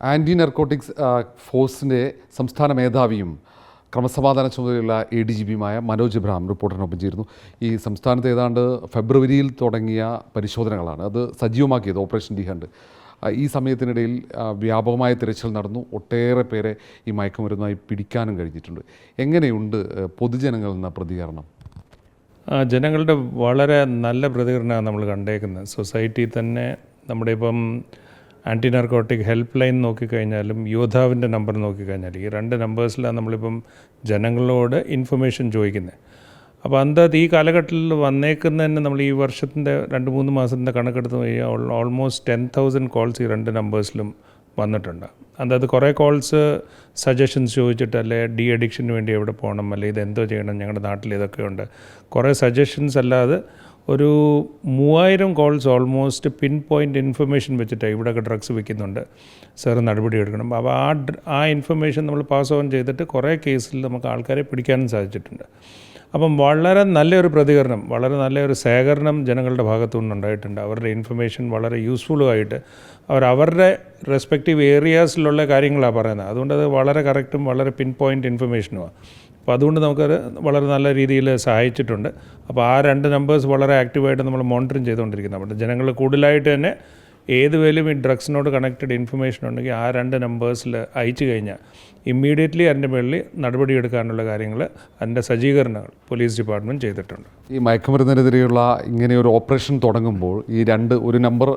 Anti narcotics ഫോഴ്സിന്റെ സംസ്ഥാന മേധാവിയും ക്രമസമാധാന ചുമതലയുള്ള എ ഡി ജി പിയുമായ മനോജ് ഇബ്രാഹിം റിപ്പോർട്ടറിനൊപ്പം ചേരുന്നു. ഈ സംസ്ഥാനത്ത് ഏതാണ്ട് ഫെബ്രുവരിയിൽ തുടങ്ങിയ പരിശോധനകളാണ് അത് സജീവമാക്കിയത് ഓപ്പറേഷൻ ഡി ഹണ്ട്. ഈ സമയത്തിനിടയിൽ വ്യാപകമായ തിരച്ചിൽ നടന്നു. ഒട്ടേറെ പേരെ ഈ മയക്കുമരുന്നായി പിടിക്കാനും കഴിഞ്ഞിട്ടുണ്ട്. എങ്ങനെയുണ്ട് പൊതുജനങ്ങളിൽ നിന്ന് പ്രതികരണം? ജനങ്ങളുടെ വളരെ നല്ല പ്രതികരണമാണ് നമ്മൾ കണ്ടേക്കുന്നത്. സൊസൈറ്റി തന്നെ നമ്മുടെ ഇപ്പം ആന്റി നാർക്കോട്ടിക് ഹെൽപ്പ് ലൈൻ നോക്കിക്കഴിഞ്ഞാലും യോദ്ധാവിന്റെ നമ്പർ നോക്കിക്കഴിഞ്ഞാൽ ഈ രണ്ട് നമ്പേഴ്സിലാണ് നമ്മളിപ്പം ജനങ്ങളോട് ഇൻഫർമേഷൻ ചോദിക്കുന്നത് അപ്പോൾ അന്തത് ഈ കാലഘട്ടത്തിൽ വന്നേക്കുന്നതന്നെ നമ്മൾ ഈ വർഷത്തിന്റെ രണ്ട് മൂന്ന് മാസത്തിന്റെ കണക്കെടുത്ത് കഴിഞ്ഞാൽ ഓൾമോസ്റ്റ് ടെൻ തൗസൻഡ് കോൾസ് ഈ രണ്ട് നമ്പേഴ്സിലും വന്നിട്ടുണ്ട്. അതായത് കുറേ കോൾസ് സജഷൻസ് ചോദിച്ചിട്ട് അല്ലെ ഡി അഡിക്ഷന് വേണ്ടി എവിടെ പോകണം അല്ലെ ഇതെന്തോ ചെയ്യണം ഞങ്ങളുടെ നാട്ടിൽ ഇതൊക്കെ ഉണ്ട്. കുറേ സജഷൻസ് അല്ലാതെ ഒരു മൂവായിരം calls almost pinpoint information വെച്ചിട്ട് ഇവിടെയൊക്കെ ഡ്രഗ്സ് വിൽക്കുന്നുണ്ട് സാർ നടപടി എടുക്കണം. അപ്പോൾ ആ ആ ഇൻഫർമേഷൻ നമ്മൾ പാസ് ഓൺ ചെയ്തിട്ട് കുറേ കേസിൽ നമുക്ക് ആൾക്കാരെ പിടിക്കാനും സാധിച്ചിട്ടുണ്ട്. അപ്പം വളരെ നല്ലൊരു പ്രതികരണം വളരെ നല്ലൊരു ശേഖരണം ജനങ്ങളുടെ ഭാഗത്തു നിന്നുണ്ടായിട്ടുണ്ട്. അവരുടെ ഇൻഫർമേഷൻ വളരെ യൂസ്ഫുള്ളുമായിട്ട് അവർ അവരുടെ റെസ്പെക്റ്റീവ് ഏരിയാസിലുള്ള കാര്യങ്ങളാണ് പറയുന്നത്. അതുകൊണ്ട് അത് വളരെ കറക്റ്റും വളരെ പിൻ പോയിന്റ് ഇൻഫർമേഷനുമാണ് അപ്പോൾ അതുകൊണ്ട് നമുക്കത് വളരെ നല്ല രീതിയിൽ സഹായിച്ചിട്ടുണ്ട്. അപ്പോൾ ആ രണ്ട് നമ്പേഴ്സ് വളരെ ആക്റ്റീവായിട്ട് നമ്മൾ മോണിറ്ററിങ് ചെയ്തുകൊണ്ടിരിക്കുന്നത് അപ്പോൾ ജനങ്ങൾ കൂടുതലായിട്ട് തന്നെ ഏത് വേലും ഈ ഡ്രഗ്സിനോട് കണക്റ്റഡ് ഇൻഫർമേഷൻ ഉണ്ടെങ്കിൽ ആ രണ്ട് നമ്പേഴ്സിൽ അയച്ചു കഴിഞ്ഞാൽ ഇമ്മീഡിയറ്റ്ലി അതിന്റെ മുകളിൽ നടപടിയെടുക്കാനുള്ള കാര്യങ്ങൾ അതിന്റെ സജ്ജീകരണങ്ങൾ പോലീസ് ഡിപ്പാർട്ട്മെന്റ് ചെയ്തിട്ടുണ്ട്. ഈ മയക്കുമരുന്നിനെതിരെയുള്ള ഇങ്ങനെ ഒരു ഓപ്പറേഷൻ തുടങ്ങുമ്പോൾ ഈ രണ്ട് ഒരു നമ്പർ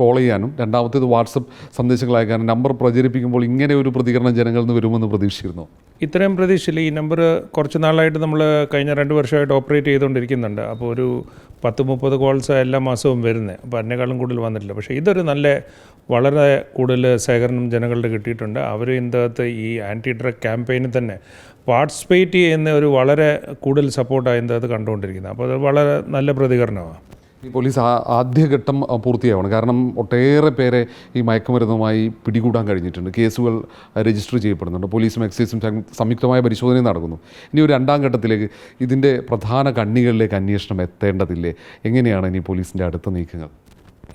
കോൾ ചെയ്യാനും രണ്ടാമത്തേത് വാട്സപ്പ് സന്ദേശങ്ങൾ അയക്കാനും നമ്പർ പ്രചരിപ്പിക്കുമ്പോൾ ഇങ്ങനെ ഒരു പ്രതികരണം ജനങ്ങളിൽ നിന്ന് വരുമെന്ന് പ്രതീക്ഷിച്ചിരുന്നു. ഇത്രയും പ്രതീക്ഷയില്ല. ഈ നമ്പർ കുറച്ച് നാളായിട്ട് നമ്മൾ കഴിഞ്ഞ രണ്ട് വർഷമായിട്ട് ഓപ്പറേറ്റ് ചെയ്തുകൊണ്ടിരിക്കുന്നുണ്ട്. അപ്പോൾ ഒരു പത്ത് മുപ്പത് കോൾസ് എല്ലാ മാസവും വരുന്നത് അപ്പോൾ അതിനേക്കാളും കൂടുതൽ വന്നിട്ടില്ല. പക്ഷേ ഇതൊരു നല്ല വളരെ കൂടുതൽ ശേഖരണം ജനങ്ങളുടെ കിട്ടിയിട്ടുണ്ട്. അവർ ഇന്നത്തെ ഈ ആന്റി ഡ്രഗ് ക്യാമ്പയിനിൽ തന്നെ പാർട്ടിസിപ്പേറ്റ് ചെയ്യുന്ന ഒരു വളരെ കൂടുതൽ സപ്പോർട്ടാണ് ഇന്നത്തെ കണ്ടുകൊണ്ടിരിക്കുന്നത്. അപ്പോൾ അത് വളരെ നല്ല പ്രതികരണമാണ്. ഈ പോലീസ് ആദ്യഘട്ടം പൂർത്തിയാവണം. കാരണം ഒട്ടേറെ പേരെ ഈ മയക്കുമരുന്നുമായി പിടികൂടാൻ കഴിഞ്ഞിട്ടുണ്ട്. കേസുകൾ രജിസ്റ്റർ ചെയ്യപ്പെടുന്നുണ്ട്. പോലീസും എക്സൈസും സംയുക്തമായ പരിശോധന നടക്കുന്നു. ഇനി ഒരു രണ്ടാം ഘട്ടത്തിലേക്ക് ഇതിന്റെ പ്രധാന കണ്ണികളിലേക്ക് അന്വേഷണം എത്തേണ്ടതില്ലേ? എങ്ങനെയാണ് ഇനി പോലീസിന്റെ അടുത്ത നീക്കങ്ങൾ?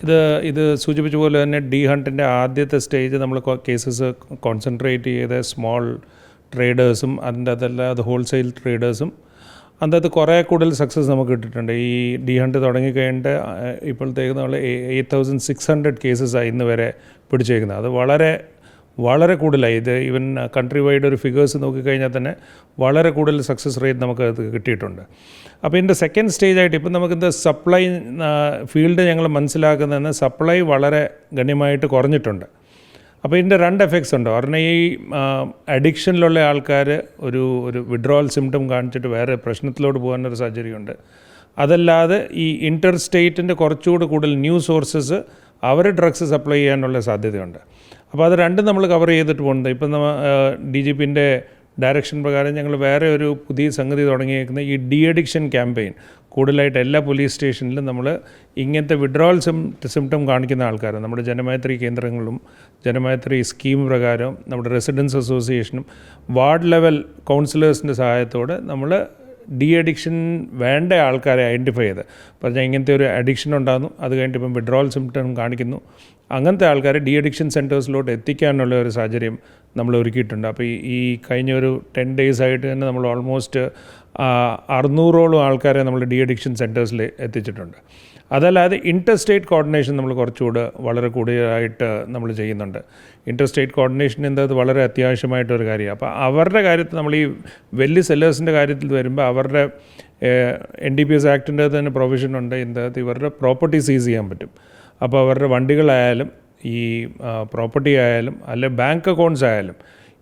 ഇത് ഇത് സൂചിപ്പിച്ച പോലെ തന്നെ ഡി ഹണ്ടിന്റെ ആദ്യത്തെ സ്റ്റേജ് നമ്മൾ കേസസ് കോൺസെൻട്രേറ്റ് ചെയ്ത സ്മോൾ ട്രേഡേഴ്സും അതിന്റെ അതല്ലാതെ ഹോൾസെയിൽ ട്രേഡേഴ്സും അതിനകത്ത് കുറേ കൂടുതൽ സക്സസ് നമുക്ക് കിട്ടിയിട്ടുണ്ട്. ഈ ഡി ഹണ്ട് തുടങ്ങിക്കഴിഞ്ഞിട്ട് ഇപ്പോഴത്തേക്ക് നമ്മൾ എയ്റ്റ് തൗസൻഡ് സിക്സ് ഹൺഡ്രഡ് കേസസാണ് ഇന്ന് വരെ പിടിച്ചേക്കുന്നത്. അത് വളരെ വളരെ കൂടുതലായി. ഇത് ഈവൻ കൺട്രി വൈഡ് ഒരു ഫിഗേഴ്സ് നോക്കിക്കഴിഞ്ഞാൽ തന്നെ വളരെ കൂടുതൽ സക്സസ് റേറ്റ് നമുക്ക് അത് കിട്ടിയിട്ടുണ്ട്. അപ്പോൾ ഇതിന്റെ സെക്കൻഡ് സ്റ്റേജ് ആയിട്ട് ഇപ്പം നമുക്കിത് സപ്ലൈ ഫീൽഡ് ഞങ്ങൾ മനസ്സിലാക്കുന്നതെന്ന് സപ്ലൈ വളരെ ഗണ്യമായിട്ട് കുറഞ്ഞിട്ടുണ്ട്. അപ്പോൾ ഇതിന്റെ രണ്ട് എഫക്ട്സ് ഉണ്ട്. കാരണം ഈ അഡിക്ഷനിലുള്ള ആൾക്കാർ ഒരു ഒരു വിഡ്രോവൽ സിംറ്റം കാണിച്ചിട്ട് വേറെ പ്രശ്നത്തിലോട്ട് പോകാനൊരു സാഹചര്യമുണ്ട്. അതല്ലാതെ ഈ ഇന്റർ സ്റ്റേറ്റിന്റെ കുറച്ചുകൂടി കൂടുതൽ ന്യൂ സോഴ്സസ് അവർ ഡ്രഗ്സ് സപ്ലൈ ചെയ്യാനുള്ള സാധ്യതയുണ്ട്. അപ്പോൾ അത് രണ്ടും നമ്മൾ കവർ ചെയ്തിട്ട് പോകുന്നത് ഇപ്പം നമ്മ ഡി ജി പിന്റെ ഡയറക്ഷൻ പ്രകാരം ഞങ്ങൾ വേറെ ഒരു പുതിയ സംഗതി തുടങ്ങിയേക്കുന്ന ഈ ഡി അഡിക്ഷൻ ക്യാമ്പയിൻ കൂടുതലായിട്ട് എല്ലാ പോലീസ് സ്റ്റേഷനിലും നമ്മൾ ഇങ്ങനത്തെ വിഡ്രോൾ സിം സിംറ്റം കാണിക്കുന്ന ആൾക്കാർ നമ്മുടെ ജനമൈത്രി കേന്ദ്രങ്ങളും ജനമൈത്രി സ്കീം പ്രകാരം നമ്മുടെ റെസിഡൻസ് അസോസിയേഷനും വാർഡ് ലെവൽ കൗൺസിലേഴ്സിന്റെ സഹായത്തോടെ നമ്മൾ ഡി അഡിക്ഷൻ വേണ്ട ആൾക്കാരെ ഐഡന്റിഫൈ ചെയ്ത്. പറഞ്ഞാൽ ഇങ്ങനത്തെ ഒരു അഡിക്ഷൻ ഉണ്ടാകുന്നു. അത് കഴിഞ്ഞിട്ട് ഇപ്പം വിഡ്രോവൽ സിംറ്റം കാണിക്കുന്നു. അങ്ങനത്തെ ആൾക്കാരെ ഡി അഡിക്ഷൻ സെന്റേഴ്സിലോട്ട് എത്തിക്കാനുള്ള ഒരു സാഹചര്യം നമ്മൾ ഒരുക്കിയിട്ടുണ്ട്. അപ്പോൾ ഈ കഴിഞ്ഞ ഒരു ടെൻ ഡേയ്സ് ആയിട്ട് തന്നെ നമ്മൾ ഓൾമോസ്റ്റ് അറുന്നൂറോളം ആൾക്കാരെ നമ്മൾ ഡി അഡിക്ഷൻ സെന്റേഴ്സിൽ എത്തിച്ചിട്ടുണ്ട്. അതല്ലാതെ ഇന്റർ സ്റ്റേറ്റ് കോർഡിനേഷൻ നമ്മൾ കുറച്ചുകൂടെ വളരെ കൂടുതലായിട്ട് നമ്മൾ ചെയ്യുന്നുണ്ട്. ഇന്റർ സ്റ്റേറ്റ് കോർഡിനേഷൻ എന്നത് വളരെ അത്യാവശ്യമായിട്ടൊരു കാര്യമാണ്. അപ്പോൾ അവരുടെ കാര്യത്തിൽ നമ്മൾ ഈ വലിയ സെല്ലേഴ്സിന്റെ കാര്യത്തിൽ വരുമ്പോൾ അവരുടെ എൻ ഡി പി എസ് ആക്ടിന്റെ തന്നെ പ്രൊവിഷൻ ഉണ്ട്. ഇതിനകത്ത് ഇവരുടെ പ്രോപ്പർട്ടി സീസ് ചെയ്യാൻ പറ്റും. അപ്പോൾ അവരുടെ വണ്ടികളായാലും ഈ പ്രോപ്പർട്ടി ആയാലും അല്ലെ ബാങ്ക് അക്കൗണ്ട്സ് ആയാലും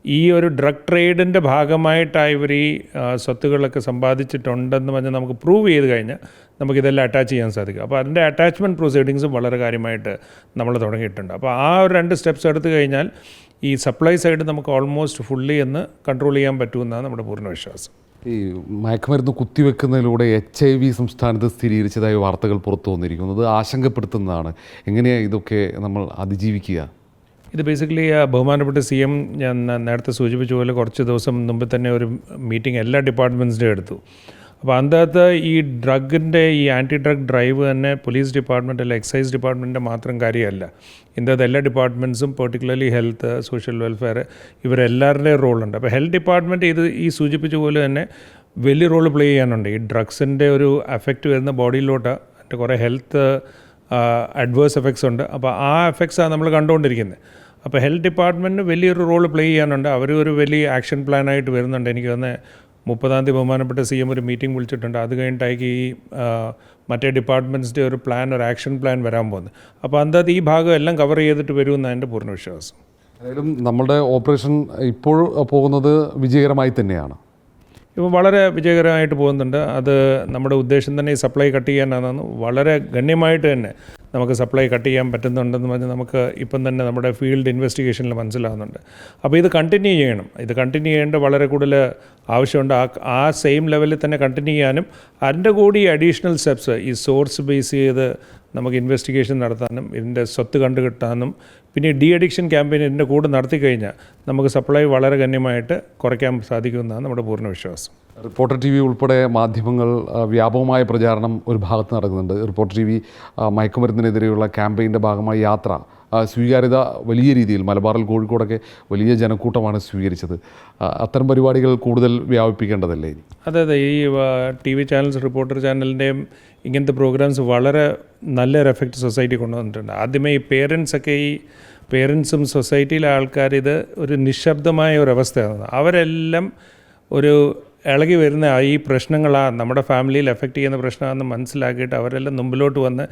ഈ ഒരു ഡ്രഗ് ട്രേഡിന്റെ ഭാഗമായിട്ടാണ് ഇവർ ഈ സ്വത്തുകളൊക്കെ സമ്പാദിച്ചിട്ടുണ്ടെന്ന് പറഞ്ഞാൽ നമുക്ക് പ്രൂവ് ചെയ്ത് കഴിഞ്ഞാൽ നമുക്കിതെല്ലാം അറ്റാച്ച് ചെയ്യാൻ സാധിക്കും. അപ്പോൾ അതിന്റെ അറ്റാച്ച്മെന്റ് പ്രൊസീഡിങ്സും വളരെ കാര്യമായിട്ട് നമ്മൾ തുടങ്ങിയിട്ടുണ്ട്. അപ്പോൾ ആ ഒരു രണ്ട് സ്റ്റെപ്സ് എടുത്തു കഴിഞ്ഞാൽ ഈ സപ്ലൈ സൈഡ് നമുക്ക് ഓൾമോസ്റ്റ് ഫുള്ളി എന്ന് കൺട്രോൾ ചെയ്യാൻ പറ്റുമെന്നാണ് നമ്മുടെ പൂർണ വിശ്വാസം. ഈ മയക്കുമരുന്ന് കുത്തിവെക്കുന്നതിലൂടെ എച്ച് ഐ വി സംസ്ഥാനത്ത് സ്ഥിരീകരിച്ചതായ വാർത്തകൾ പുറത്തു അത് ആശങ്കപ്പെടുത്തുന്നതാണ്. എങ്ങനെയാണ് ഇതൊക്കെ നമ്മൾ അതിജീവിക്കുക? ഇത് ബേസിക്കലി ബഹുമാനപ്പെട്ട സി എം ഞാൻ നേരത്തെ സൂചിപ്പിച്ച പോലെ കുറച്ച് ദിവസം മുമ്പ് തന്നെ ഒരു മീറ്റിംഗ് എല്ലാ ഡിപ്പാർട്ട്മെന്റ്സിന്റെ എടുത്തു. അപ്പോൾ അതിനകത്ത് ഈ ഡ്രഗിന്റെ ഈ ആന്റി ഡ്രഗ് ഡ്രൈവ് തന്നെ പോലീസ് ഡിപ്പാർട്ട്മെന്റ് അല്ല എക്സൈസ് ഡിപ്പാർട്ട്മെന്റിന്റെ മാത്രം കാര്യമല്ല. ഇന്നത്തെ എല്ലാ ഡിപ്പാർട്ട്മെന്റ്സും പെർട്ടിക്കുലർലി ഹെൽത്ത് സോഷ്യൽ വെൽഫെയർ ഇവരെല്ലാവരുടെയും റോളുണ്ട്. അപ്പോൾ ഹെൽത്ത് ഡിപ്പാർട്ട്മെന്റ് ഇത് ഈ സൂചിപ്പിച്ച പോലെ തന്നെ വലിയ റോൾ പ്ലേ ചെയ്യാനുണ്ട്. ഈ ഡ്രഗ്സിന്റെ ഒരു എഫക്റ്റ് വരുന്ന ബോഡിയിലോട്ട് അതിന്റെ കുറേ ഹെൽത്ത് അഡ്വേഴ്സ് എഫക്ട്സ് ഉണ്ട്. അപ്പോൾ ആ എഫക്ട്സാണ് നമ്മൾ കണ്ടുകൊണ്ടിരിക്കുന്നത്. അപ്പോൾ ഹെൽത്ത് ഡിപ്പാർട്ട്മെന്റിന് വലിയൊരു റോൾ പ്ലേ ചെയ്യാനുണ്ട്. അവർ ഒരു വലിയ ആക്ഷൻ പ്ലാനായിട്ട് വരുന്നുണ്ട്. എനിക്ക് തന്നെ മുപ്പതാം തീയതി ബഹുമാനപ്പെട്ട സി എം ഒരു മീറ്റിംഗ് വിളിച്ചിട്ടുണ്ട്. അത് കഴിഞ്ഞിട്ടായിരിക്കും ഈ മറ്റേ ഡിപ്പാർട്ട്മെന്റ്സിന്റെ ഒരു പ്ലാൻ ഒരു ആക്ഷൻ പ്ലാൻ വരാൻ പോകുന്നത്. അപ്പോൾ അന്തത് ഈ ഭാഗം എല്ലാം കവർ ചെയ്തിട്ട് വരുമെന്നാണ് എന്റെ പൂർണ വിശ്വാസം. ഏതായാലും നമ്മുടെ ഓപ്പറേഷൻ ഇപ്പോൾ പോകുന്നത് വിജയകരമായി തന്നെയാണ്. ഇപ്പോൾ വളരെ വിജയകരമായിട്ട് പോകുന്നുണ്ട്. അത് നമ്മുടെ ഉദ്ദേശം തന്നെ ഈ സപ്ലൈ കട്ട് ചെയ്യാനാണെന്ന് വളരെ ഗണ്യമായിട്ട് തന്നെ. നമുക്ക് സപ്ലൈ കട്ട് ചെയ്യാൻ പറ്റുന്നുണ്ടെന്ന് പറഞ്ഞ് നമുക്ക് ഇപ്പം തന്നെ നമ്മുടെ ഫീൽഡ് ഇൻവെസ്റ്റിഗേഷനിൽ മനസ്സിലാകുന്നുണ്ട് അപ്പോൾ ഇത് കണ്ടിന്യൂ ചെയ്യണം. ഇത് കണ്ടിന്യൂ ചെയ്യേണ്ട വളരെ കൂടുതൽ ആവശ്യമുണ്ട്. ആ ആ സെയിം ലെവലിൽ തന്നെ കണ്ടിന്യൂ ചെയ്യാനും അതിന്റെ കൂടി അഡീഷണൽ സ്റ്റെപ്സ് ഈ സോഴ്സ് ബേസ് ചെയ്ത് നമുക്ക് ഇൻവെസ്റ്റിഗേഷൻ നടത്താനും ഇതിന്റെ സ്വത്ത് കണ്ടുകിട്ടാനും പിന്നെ ഡി അഡിക്ഷൻ ക്യാമ്പയിൻ ഇതിന്റെ കൂടെ നടത്തി കഴിഞ്ഞാൽ നമുക്ക് സപ്ലൈ വളരെ ഗണ്യമായിട്ട് കുറയ്ക്കാൻ സാധിക്കുമെന്നാണ് നമ്മുടെ പൂർണ വിശ്വാസം. റിപ്പോർട്ടർ ടി വി ഉൾപ്പെടെ മാധ്യമങ്ങൾ വ്യാപകമായ പ്രചാരണം ഒരു ഭാഗത്ത് നടക്കുന്നുണ്ട്. റിപ്പോർട്ടർ ടി വി മയക്കുമരുന്നിനെതിരെയുള്ള ക്യാമ്പയിന്റെ ഭാഗമായ യാത്ര സ്വീകാര്യത വലിയ രീതിയിൽ മലബാറിൽ കോഴിക്കോടൊക്കെ വലിയ ജനക്കൂട്ടമാണ് സ്വീകരിച്ചത്. അത്തരം പരിപാടികൾ കൂടുതൽ വ്യാപിപ്പിക്കേണ്ടതല്ലേ അതെ അതെ. ഈ ടി വി ചാനൽസ് റിപ്പോർട്ടർ ചാനലിന്റെയും ഇങ്ങനത്തെ പ്രോഗ്രാംസ് വളരെ നല്ലൊരു എഫക്റ്റ് സൊസൈറ്റി കൊണ്ടുവന്നിട്ടുണ്ട്. ആദ്യമേ ഈ പേരൻസൊക്കെ ഈ പേരൻസും സൊസൈറ്റിയിലെ ആൾക്കാർ ഇത് ഒരു നിശബ്ദമായ ഒരു അവസ്ഥയാണ് അവരെല്ലാം ഒരു ഇളകി വരുന്ന ഈ പ്രശ്നങ്ങളാണ് നമ്മുടെ ഫാമിലിയിൽ എഫക്റ്റ് ചെയ്യുന്ന പ്രശ്നമാണെന്ന് മനസ്സിലാക്കിയിട്ട് അവരെല്ലാം മുമ്പിലോട്ട് വന്ന്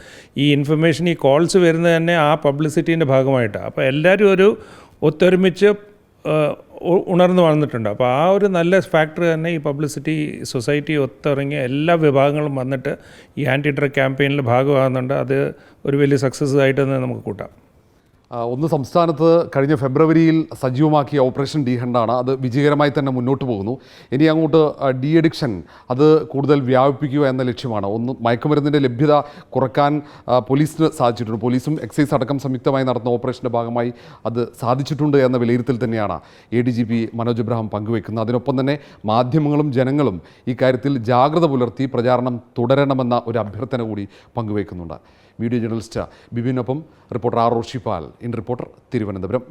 ഈ ഇൻഫർമേഷൻ ഈ കോൾസ് വരുന്നത് തന്നെ ആ പബ്ലിസിറ്റീന്റെ ഭാഗമായിട്ടാണ്. അപ്പോൾ എല്ലാവരും ഒരു ഒത്തൊരുമിച്ച് ഉണർന്നു വന്നിട്ടുണ്ട് അപ്പോൾ ആ ഒരു നല്ല ഫാക്ടർ തന്നെ ഈ പബ്ലിസിറ്റി സൊസൈറ്റി ഒത്തിറങ്ങിയ എല്ലാ വിഭാഗങ്ങളും വന്നിട്ട് ഈ ആന്റി ഡ്രഗ് ക്യാമ്പയിനിൽ ഭാഗമാകുന്നുണ്ട്. അത് ഒരു വലിയ സക്സസ് ആയിട്ട് തന്നെ നമുക്ക് കൂട്ടാം. ഒന്ന് സംസ്ഥാനത്ത് കഴിഞ്ഞ ഫെബ്രുവരിയിൽ സജീവമാക്കിയ ഓപ്പറേഷൻ ഡി ഹണ്ടാണ്. അത് വിജയകരമായി തന്നെ മുന്നോട്ട് പോകുന്നു. ഇനി അങ്ങോട്ട് ഡി അഡിക്ഷൻ അത് കൂടുതൽ വ്യാപിപ്പിക്കുക എന്ന ലക്ഷ്യമാണ്. ഒന്ന് മയക്കുമരുന്നിന്റെ ലഭ്യത കുറയ്ക്കാൻ പോലീസിന് സാധിച്ചിട്ടുണ്ട്. പോലീസും എക്സൈസ് അടക്കം സംയുക്തമായി നടന്ന ഓപ്പറേഷന്റെ ഭാഗമായി അത് സാധിച്ചിട്ടുണ്ട് എന്ന വിലയിരുത്തൽ തന്നെയാണ് A D G P Manoj Abraham പങ്കുവെക്കുന്നത്. അതിനൊപ്പം തന്നെ മാധ്യമങ്ങളും ജനങ്ങളും ഇക്കാര്യത്തിൽ ജാഗ്രത പുലർത്തി പ്രചാരണം തുടരണമെന്ന ഒരു അഭ്യർത്ഥന കൂടി പങ്കുവെക്കുന്നുണ്ട്. Video journalist ബിബിനൊപ്പം reporter R Roshipal in reporter Thiruvananthapuram.